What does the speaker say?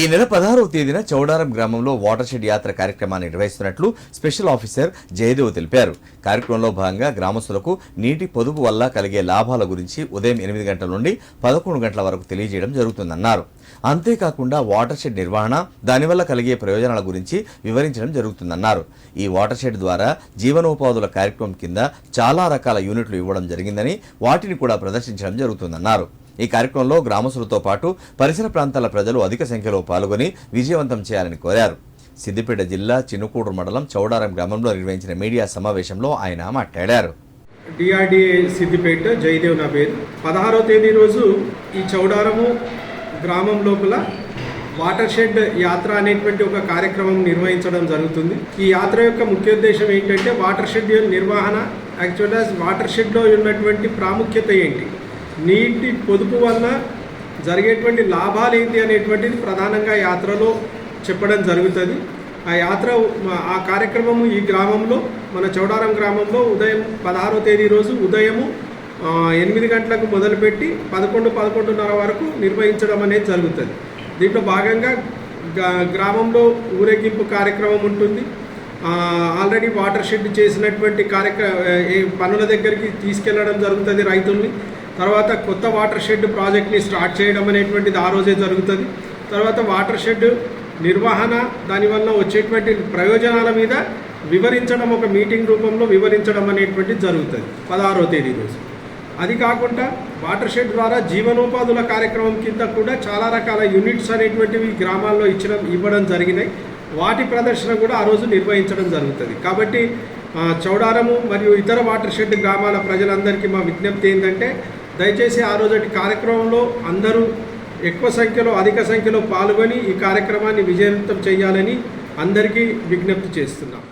ఈ నెల పదహారవ తేదీన చౌడారం గ్రామంలో వాటర్ షెడ్ యాత్ర కార్యక్రమాన్ని నిర్వహిస్తున్నట్లు స్పెషల్ ఆఫీసర్ జయదేవ్ తెలిపారు. కార్యక్రమంలో భాగంగా గ్రామస్తులకు నీటి పొదుపు వల్ల కలిగే లాభాల గురించి ఉదయం ఎనిమిది గంటల నుండి పదకొండు గంటల వరకు తెలియజేయడం జరుగుతుందన్నారు. అంతేకాకుండా వాటర్ షెడ్ నిర్వహణ దానివల్ల కలిగే ప్రయోజనాల గురించి వివరించడం జరుగుతుందన్నారు. ఈ వాటర్ షెడ్ ద్వారా జీవనోపాధుల కార్యక్రమం కింద చాలా రకాల యూనిట్లు ఇవ్వడం జరిగిందని వాటిని కూడా ప్రదర్శించడం జరుగుతుందన్నారు. ఈ కార్యక్రమంలో గ్రామస్తులతో పాటు పరిసర ప్రాంతాల ప్రజలు అధిక సంఖ్యలో పాల్గొని విజయవంతం చేయాలని కోరారు. సిద్దిపేట జిల్లా చినుకూడు మండలం చౌడారం గ్రామంలో నిర్వహించిన మీడియా సమావేశంలో ఆయన మాట్లాడారు. డిఆర్డిఏ సిద్దిపేట జయదేవ్ నా పేరు. పదహారో తేదీ రోజు ఈ చౌడారము గ్రామం లోపల వాటర్ షెడ్ యాత్ర అనేటువంటి ఒక కార్యక్రమం నిర్వహించడం జరుగుతుంది. ఈ యాత్ర యొక్క ముఖ్య ఉద్దేశం ఏంటంటే వాటర్ షెడ్ నిర్వహణ యాక్చువల్గా వాటర్ షెడ్లో ఉన్నటువంటి ప్రాముఖ్యత ఏంటి? నీటి పొదుపు వల్ల జరిగేటువంటి లాభాలు ఏంటి అనేటువంటిది ప్రధానంగా యాత్రలో చెప్పడం జరుగుతుంది. ఆ యాత్ర ఆ కార్యక్రమము ఈ గ్రామంలో మన చౌడారం గ్రామంలో ఉదయం పదహారో తేదీ రోజు ఉదయము ఎనిమిది గంటలకు మొదలుపెట్టి పదకొండు పదకొండున్నర వరకు నిర్వహించడం అనేది జరుగుతుంది. దీంట్లో భాగంగా గ్రామంలో ఊరేగింపు కార్యక్రమం ఉంటుంది. ఆల్రెడీ వాటర్ షెడ్ చేసినటువంటి కార్యక్ర పనుల దగ్గరికి తీసుకెళ్ళడం జరుగుతుంది రైతుల్ని. తర్వాత కొత్త వాటర్ షెడ్ ప్రాజెక్ట్ని స్టార్ట్ చేయడం అనేటువంటిది ఆ రోజే జరుగుతుంది. తర్వాత వాటర్ షెడ్ నిర్వహణ దానివల్ల వచ్చేటువంటి ప్రయోజనాల మీద వివరించడం ఒక మీటింగ్ రూపంలో వివరించడం అనేటువంటిది జరుగుతుంది పదహారో తేదీ రోజు. అది కాకుండా వాటర్ షెడ్ ద్వారా జీవనోపాధుల కార్యక్రమం కింద కూడా చాలా రకాల యూనిట్స్ అనేటువంటివి గ్రామాల్లో ఇచ్చడం ఇవ్వడం జరిగినాయి. వాటి ప్రదర్శన కూడా ఆ రోజు నిర్వహించడం జరుగుతుంది. కాబట్టి చౌడారము మరియు ఇతర వాటర్ షెడ్ గ్రామాల ప్రజలందరికీ మా విజ్ఞప్తి ఏంటంటే దయచేసి ఆ రోజటి కార్యక్రమంలో అందరూ ఎక్కువ సంఖ్యలో అధిక సంఖ్యలో పాల్గొని ఈ కార్యక్రమాన్ని విజయవంతం చేయాలని అందరికీ విజ్ఞప్తి చేస్తున్నాం.